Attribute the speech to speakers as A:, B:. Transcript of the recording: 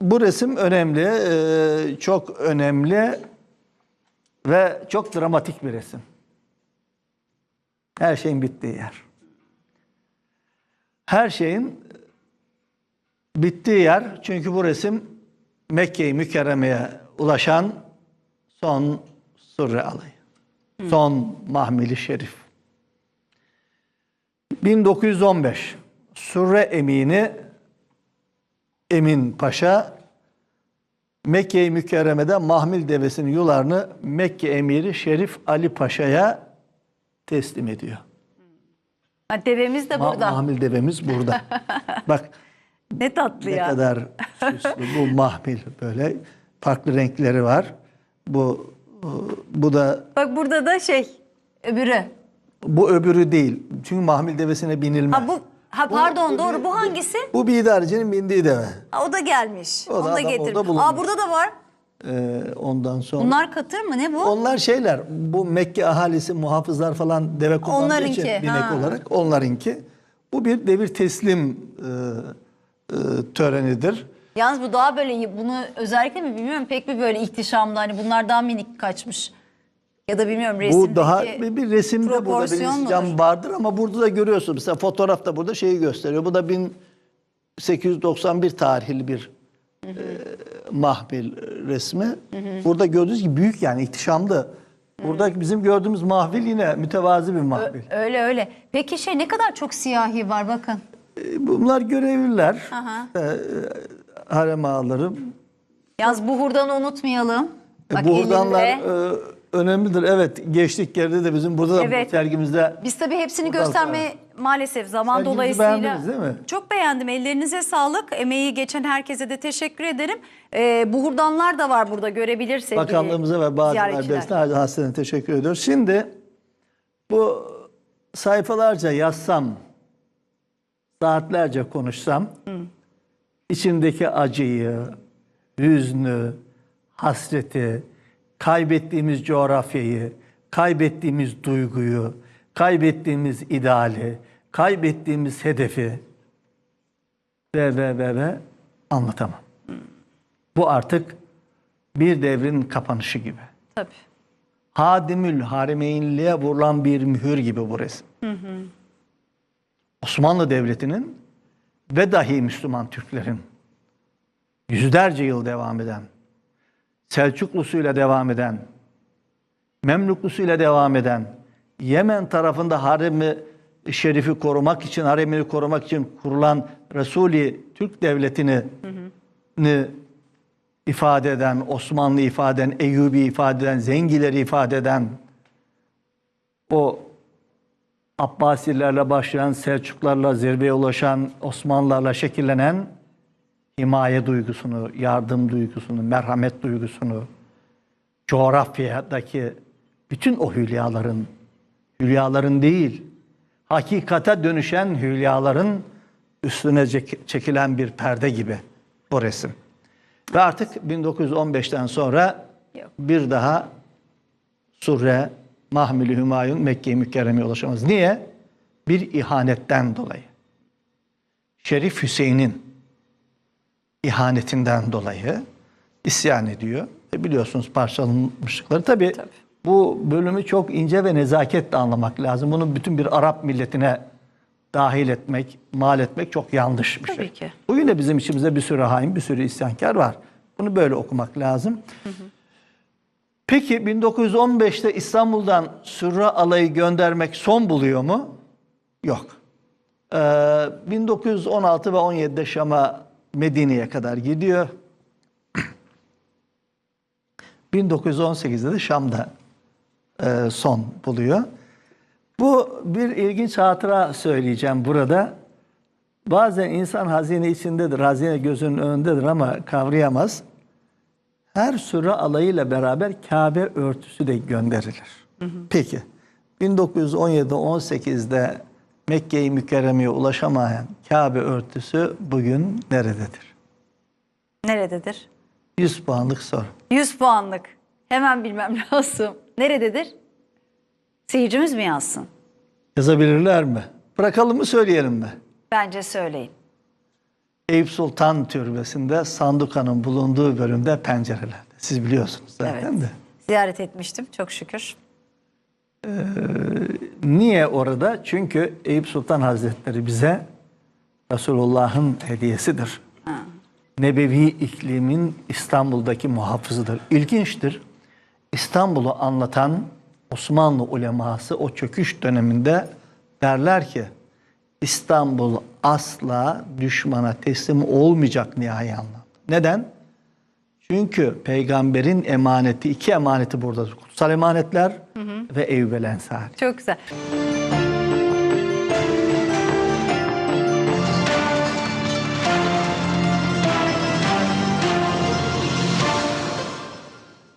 A: bu resim önemli, e, çok önemli ve çok dramatik bir resim. Her şeyin bittiği yer. Her şeyin bittiği yer çünkü bu resim Mekke-i Mükerreme'ye ulaşan son surre alayı. Son mahmili şerif. 1915 Surre Emini Emin Paşa Mekke-i Mükerreme'de mahmil devesinin yularını Mekke emiri Şerif Ali Paşa'ya teslim ediyor.
B: Ha, devemiz de
A: Ma-
B: burada.
A: mahmil devemiz burada. Bak
B: ne tatlı
A: ne
B: ya.
A: kadar süslü bu mahmil böyle farklı renkleri var. Bu bu da
B: Bak burada da şey öbürü.
A: bu öbürü değil. Çünkü mahmil devesine binilmez.
B: Ha bu ha pardon doğru bu hangisi?
A: Bu bir idarecinin bindiği deve.
B: Ha, o da gelmiş.
A: O da
B: Onu da
A: adam
B: getirmiş.
A: orada bulunmuş.
B: Aa burada da var.
A: Ee, ondan sonra
B: Bunlar katır mı ne bu?
A: Onlar şeyler, bu Mekke ahalisi, muhafızlar falan deve kullandığı
B: Onlarınki,
A: için binek
B: ha.
A: olarak onlarınki. Bu bir devir teslim e, e, törenidir.
B: Yalnız bu daha böyle bunu özellikle mi bilmiyorum pek bir böyle ihtişamlı hani bunlar daha minik kaçmış. Ya da bilmiyorum resimdeki.
A: Bu daha bir, bir resimde burada bir cam vardır ama burada da görüyorsun. Mesela fotoğrafta burada şeyi gösteriyor. Bu da 1891 tarihli bir e, mahmil resmi. Burada gördüğünüz gibi büyük yani ihtişamlı. Burada bizim gördüğümüz mahvil yine mütevazi bir mahvil.
B: Öyle öyle. Peki şey ne kadar çok siyahi var bakın.
A: E, Bunlar görevliler.
B: Aha.
A: E, harem ağaları.
B: Yalnız bu hurdanı unutmayalım.
A: E,
B: Bak
A: bu hurdanlar
B: elinde.
A: e, önemlidir. Evet geçtik yerde de bizim burada da
B: Evet.
A: bu sergimizde
B: Biz tabii hepsini
A: Buradan
B: göstermeye maalesef zaman
A: Sergimizi
B: dolayısıyla.
A: beğendiniz değil mi?
B: Çok beğendim. Ellerinize sağlık. Emeği geçen herkese de teşekkür ederim. Ee, bu hurdanlar da var burada görebilir sevgili
A: bakanlığımıza ve bazı
B: ziyaretçiler.
A: hasreten teşekkür ediyoruz. Şimdi bu sayfalarca yazsam, saatlerce konuşsam, içindeki acıyı, hüznü, hasreti, kaybettiğimiz coğrafyayı, kaybettiğimiz duyguyu, kaybettiğimiz ideali, kaybettiğimiz hedefi ve ve ve ve anlatamam. Bu artık bir devrin kapanışı gibi.
B: Tabii.
A: Hadimül Harimeynliğe vurulan bir mühür gibi bu resim. Osmanlı Devleti'nin ve dahi Müslüman Türklerin yüzlerce yıl devam eden, Selçuklusuyla devam eden, Memluklusuyla devam eden, Yemen tarafında haremi şerifi korumak için, haremini korumak için kurulan Resulü Türk Devleti'ni ni ifade eden, Osmanlı ifade eden, Eyyubi ifade eden, Zengileri ifade eden, o Abbasilerle başlayan, Selçuklarla zirveye ulaşan, Osmanlılarla şekillenen himaye duygusunu, yardım duygusunu, merhamet duygusunu, coğrafyadaki bütün o hülyaların, hülyaların değil, hakikate dönüşen hülyaların üstüne çek- çekilen bir perde gibi bu resim. Ve artık 1915'ten sonra
B: Yok.
A: bir daha Surre, Mahmili Hümayun Mekke-i Mükerreme'ye ulaşamaz. Niye? Bir ihanetten dolayı. Şerif Hüseyin'in ihanetinden dolayı isyan ediyor. E biliyorsunuz parçalanmışlıkları. Tabii,
B: Tabii.
A: bu bölümü çok ince ve nezaketle anlamak lazım. Bunu bütün bir Arap milletine dahil etmek, mal etmek çok yanlış bir
B: Tabii
A: şey.
B: ki.
A: Bugün de bizim içimizde bir sürü hain, bir sürü isyankar var. Bunu böyle okumak lazım. Peki 1915'te İstanbul'dan Sürra alayı göndermek son buluyor mu? Yok. Ee, 1916 ve 17'de Şam'a Medine'ye kadar gidiyor. 1918'de de Şam'da e, son buluyor. Bu bir ilginç hatıra söyleyeceğim burada. Bazen insan hazine içindedir, hazine gözünün önündedir ama kavrayamaz. Her sürü alayıyla beraber Kabe örtüsü de gönderilir. Peki, 1917-18'de Mekke-i Mükerreme'ye ulaşamayan Kabe örtüsü bugün nerededir?
B: Nerededir?
A: 100 puanlık soru.
B: 100 puanlık. Hemen bilmem lazım. Nerededir? Seyircimiz mi yazsın?
A: Yazabilirler mi? Bırakalım mı söyleyelim mi?
B: Bence söyleyin.
A: Eyüp Sultan Türbesi'nde sandukanın bulunduğu bölümde pencerelerde. Siz biliyorsunuz zaten
B: Evet.
A: de.
B: Ziyaret etmiştim çok şükür.
A: Niye orada? Çünkü Eyüp Sultan Hazretleri bize Resulullah'ın hediyesidir. Nebevi iklimin İstanbul'daki muhafızıdır. İlginçtir. İstanbul'u anlatan Osmanlı uleması o çöküş döneminde derler ki İstanbul asla düşmana teslim olmayacak nihai anlamda. Neden? Çünkü peygamberin emaneti, iki emaneti buradadır. Kutsal emanetler ve Eyyub el Ensari.
B: Çok güzel.